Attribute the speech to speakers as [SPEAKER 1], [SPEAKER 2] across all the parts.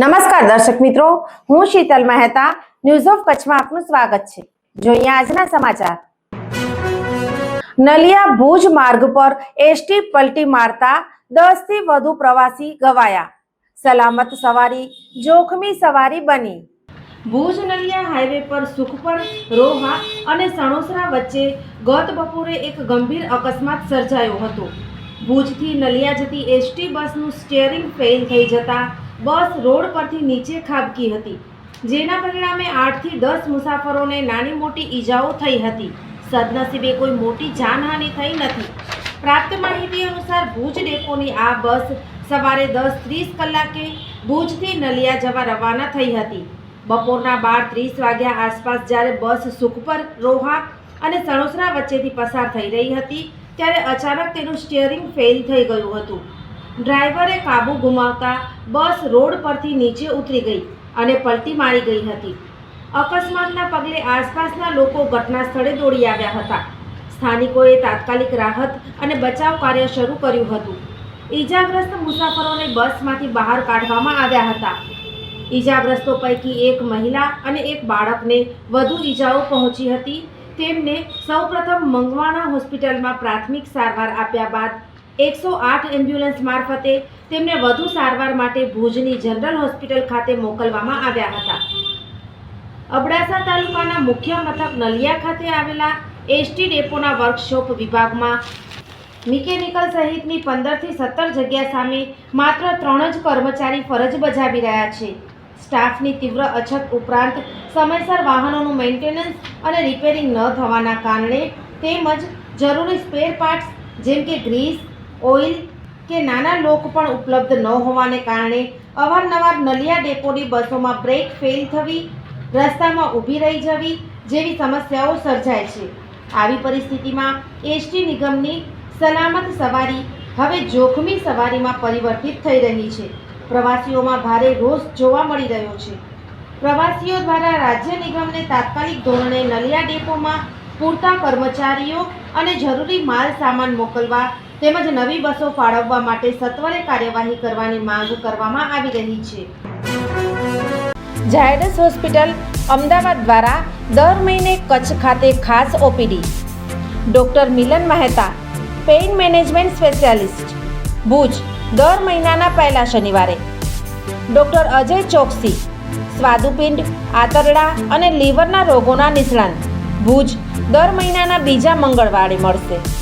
[SPEAKER 1] નમસ્કાર દર્શક મિત્રો, હું શીતલ મહેતા ન્યૂઝ ઓફ કચ્છમાં આપનું સ્વાગત છે. જોઈએ આજના સમાચાર. નલિયા ભુજ માર્ગ પર એસટી પલટી મારતા દસથી વધુ પ્રવાસી ગવાયા. સલામત સવારી, જોખમી સવારી બની. ભુજ નલિયા હાઈવે પર સુખપર રોહા અને સણોસરા વચ્ચે ગત બપોરે એક ગંભીર અકસ્માત સર્જાયો હતો. ભુજથી નલિયા જતી એસટી બસનું સ્ટીયરિંગ ફેલ થઈ જતા બસ રોડ પરથી નીચે ખાબકી હતી, જેના પરિણામે આઠથી દસ મુસાફરોને નાની મોટી ઈજાઓ થઈ હતી. સદનસીબે કોઈ મોટી જાનહાનિ થઈ નથી. પ્રાપ્ત માહિતી અનુસાર ભુજ ડેપોની આ બસ સવારે દસ ત્રીસ કલાકે ભુજથી નલિયા જવા રવાના થઈ હતી. બપોરના બાર ત્રીસ વાગ્યા આસપાસ જ્યારે બસ સુખપર રોહા અને સણોસરા વચ્ચેથી પસાર થઈ રહી હતી, ત્યારે અચાનક તેનું સ્ટિયરિંગ ફેલ થઈ ગયું હતું. ડ્રાઈવરે કાબુ ગુમાવતા બસ રોડ પરથી નીચે ઉતરી ગઈ અને પલટી મારી ગઈ હતી. અકસ્માતના પગલે આસપાસના લોકો ઘટના સ્થળે દોડી આવ્યા હતા. સ્થાનિકોએ તાત્કાલિક રાહત અને બચાવ કાર્ય શરૂ કર્યું હતું. ઈજાગ્રસ્ત મુસાફરોને બસમાંથી બહાર કાઢવામાં આવ્યા હતા. ઈજાગ્રસ્તો પૈકી એક મહિલા અને એક બાળકને વધુ ઈજાઓ પહોંચી હતી. તેમને સૌપ્રથમ મંગવાણા હોસ્પિટલમાં પ્રાથમિક સારવાર આપ્યા બાદ એકસો આઠ એમ્બ્યુલન્સ મારફતે તેમને વધુ સારવાર માટે ભુજની જનરલ હોસ્પિટલ ખાતે મોકલવામાં આવ્યા હતા. અબડાસા તાલુકાના મુખ્ય મથક નલિયા ખાતે આવેલા એસટી ડેપોના વર્કશોપ વિભાગમાં મિકેનિકલ સહિતની પંદરથી સત્તર જગ્યા સામે માત્ર ત્રણ જ કર્મચારી ફરજ બજાવી રહ્યા છે. સ્ટાફની તીવ્ર અછત ઉપરાંત સમયસર વાહનોનું મેન્ટેનન્સ અને રિપેરિંગ ન થવાના કારણે તેમજ જરૂરી સ્પેર પાર્ટ્સ જેમ કે ગ્રીસ ઓઇલ કે નાના લોક પણ ઉપલબ્ધ ન હોવાને કારણે અવારનવાર નલિયા ડેપોની બસોમાં બ્રેક ફેલ થવી, રસ્તામાં ઊભી રહી જવી જેવી સમસ્યાઓ સર્જાય છે. આવી પરિસ્થિતિમાં એસટી નિગમની સલામત સવારી હવે જોખમી સવારીમાં પરિવર્તિત થઈ રહી છે. પ્રવાસીઓમાં ભારે રોષ જોવા મળી રહ્યો છે. પ્રવાસીઓ દ્વારા રાજ્ય નિગમને તાત્કાલિક ધોરણે નલિયા ડેપોમાં પૂરતા કર્મચારીઓ અને જરૂરી માલ સામાન મોકલવા તેમજ નવી બસો ફાળવવા માટે સત્વરે કાર્યવાહી કરવાની માંગ કરવામાં આવી રહી છે. ઝાયડસ હોસ્પિટલ અમદાવાદ દ્વારા દર મહિને કચ્છ ખાતે ખાસ OPD. Doctor Milan Mehta, pain management specialist. Bhuj, દર મહિનાના પહેલા શનિવારે. ડૉક્ટર અજય ચોકસી, સ્વાદુપિંડ, આંતરડા અને લીવરના રોગોના નિષ્ણાંત. ભુજ, દર મહિનાના બીજા મંગળવારે મળશે.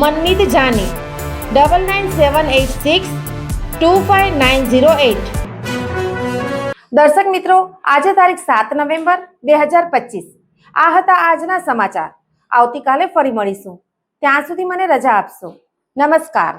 [SPEAKER 1] Manmeet Jani. Double nine seven eight six two five nine zero eight દર્શક મિત્રો, આજે તારીખ સાત નવેમ્બર બે હજાર પચીસ. આ હતા આજના સમાચાર. આવતીકાલે ફરી મળીશું. ત્યાં સુધી મને રજા આપશો. નમસ્કાર.